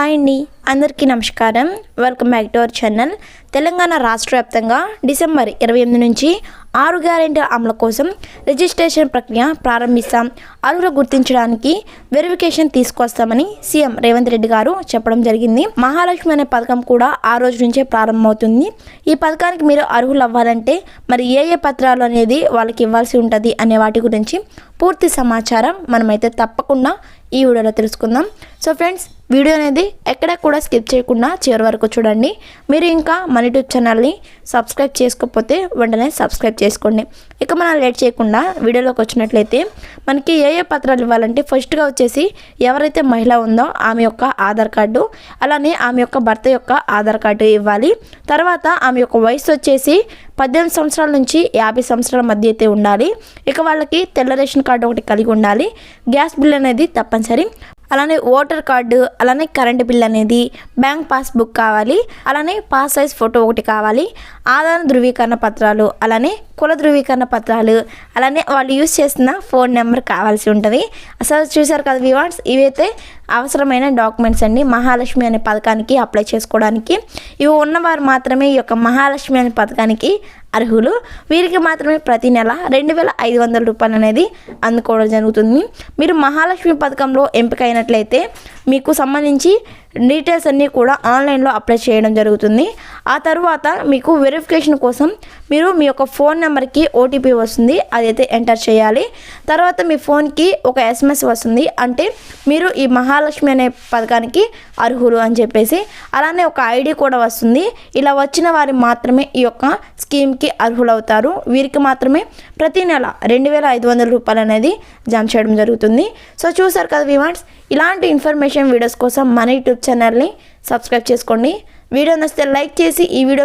Hi అండి. అందరికీ నమస్కారం. Welcome back to our channel. Telangana రాష్ట్ర వ్యాప్తంగా డిసెంబర్ ఇరవై ఎనిమిది నుంచి ఆరు గ్యారెంటీ అమలు కోసం రిజిస్ట్రేషన్ ప్రక్రియ ప్రారంభిస్తాం. అర్హులు గుర్తించడానికి వెరిఫికేషన్ తీసుకొస్తామని సీఎం రేవంత్ రెడ్డి గారు చెప్పడం జరిగింది. మహాలక్ష్మి అనే పథకం కూడా ఆ రోజు నుంచే ప్రారంభమవుతుంది. ఈ పథకానికి మీరు అర్హులు అవ్వాలంటే మరి ఏ ఏ పత్రాలు అనేది వాళ్ళకి ఇవ్వాల్సి ఉంటుంది అనే వాటి గురించి పూర్తి సమాచారం మనమైతే తప్పకుండా ఈ వీడియోలో తెలుసుకుందాం. సో ఫ్రెండ్స్ వీడియో అనేది ఎక్కడ కూడా స్కిప్ చేయకుండా చివరి వరకు చూడండి. మీరు ఇంకా మన యూట్యూబ్ ఛానల్ని సబ్స్క్రైబ్ చేసుకోకపోతే వెంటనే సబ్స్క్రైబ్ చేసుకోండి. ఇక మనం లేట్ చేయకుండా వీడియోలోకి వచ్చినట్లయితే మనకి ఏ ఏ పత్రాలు ఇవ్వాలంటే ఫస్ట్గా వచ్చేసి ఎవరైతే మహిళ ఉందో ఆమె యొక్క ఆధార్ కార్డు అలానే ఆమె యొక్క భర్త యొక్క ఆధార్ కార్డు ఇవ్వాలి. తర్వాత ఆమె యొక్క వయసు వచ్చేసి పద్దెనిమిది సంవత్సరాల నుంచి యాభై సంవత్సరాల మధ్య అయితే ఉండాలి. ఇక వాళ్ళకి తెల్ల రేషన్ కార్డు ఒకటి కలిగి ఉండాలి. గ్యాస్ బిల్ అనేది తప్పనిసరి. అలానే ఓటర్ కార్డు అలానే కరెంటు బిల్ అనేది బ్యాంక్ పాస్బుక్ కావాలి అలానే పాస్ సైజ్ ఫోటో ఒకటి కావాలి ఆధార్ ధృవీకరణ పత్రాలు అలానే కుల ధృవీకరణ పత్రాలు అలానే వాళ్ళు యూజ్ చేసిన ఫోన్ నెంబర్ కావాల్సి ఉంటుంది. అసలు చూసారు కదా వివాన్స్ ఇవైతే అవసరమైన డాక్యుమెంట్స్ అండి. మహాలక్ష్మి అనే పథకానికి అప్లై చేసుకోవడానికి ఇవి ఉన్నవారు మాత్రమే ఈ యొక్క మహాలక్ష్మి అనే పథకానికి అర్హులు. వీరికి మాత్రమే ప్రతి నెల రెండు వేల ఐదు వందల రూపాయలు అనేది అందుకోవడం జరుగుతుంది. మీరు మహాలక్ష్మి పథకంలో ఎంపికైనట్లయితే మీకు సంబంధించి డీటెయిల్స్ అన్నీ కూడా ఆన్లైన్లో అప్లై చేయడం జరుగుతుంది. ఆ తర్వాత మీకు వెరిఫికేషన్ కోసం మీరు మీ యొక్క ఫోన్ నెంబర్కి ఓటీపీ వస్తుంది. అదైతే ఎంటర్ చేయాలి. తర్వాత మీ ఫోన్కి ఒక ఎస్ఎంఎస్ వస్తుంది. అంటే మీరు ఈ మహాలక్ష్మి అనే పథకానికి అర్హులు అని చెప్పేసి అలానే ఒక ఐడి కూడా వస్తుంది. ఇలా వచ్చిన వారు మాత్రమే ఈ యొక్క స్కీమ్కి అర్హులవుతారు. వీరికి మాత్రమే ప్రతి నెల రెండు వేల ఐదు వందల రూపాయలు అనేది జమ చేయడం జరుగుతుంది. సో చూసారు కదా వివాన్స్ ఇలాంటి ఇన్ఫర్మేషన్ వీడియోస్ కోసం మన యూట్యూబ్ ఛానల్ని సబ్స్క్రైబ్ చేసుకోండి. వీడియో నచ్చితే లైక్ చేసి ఈ వీడియో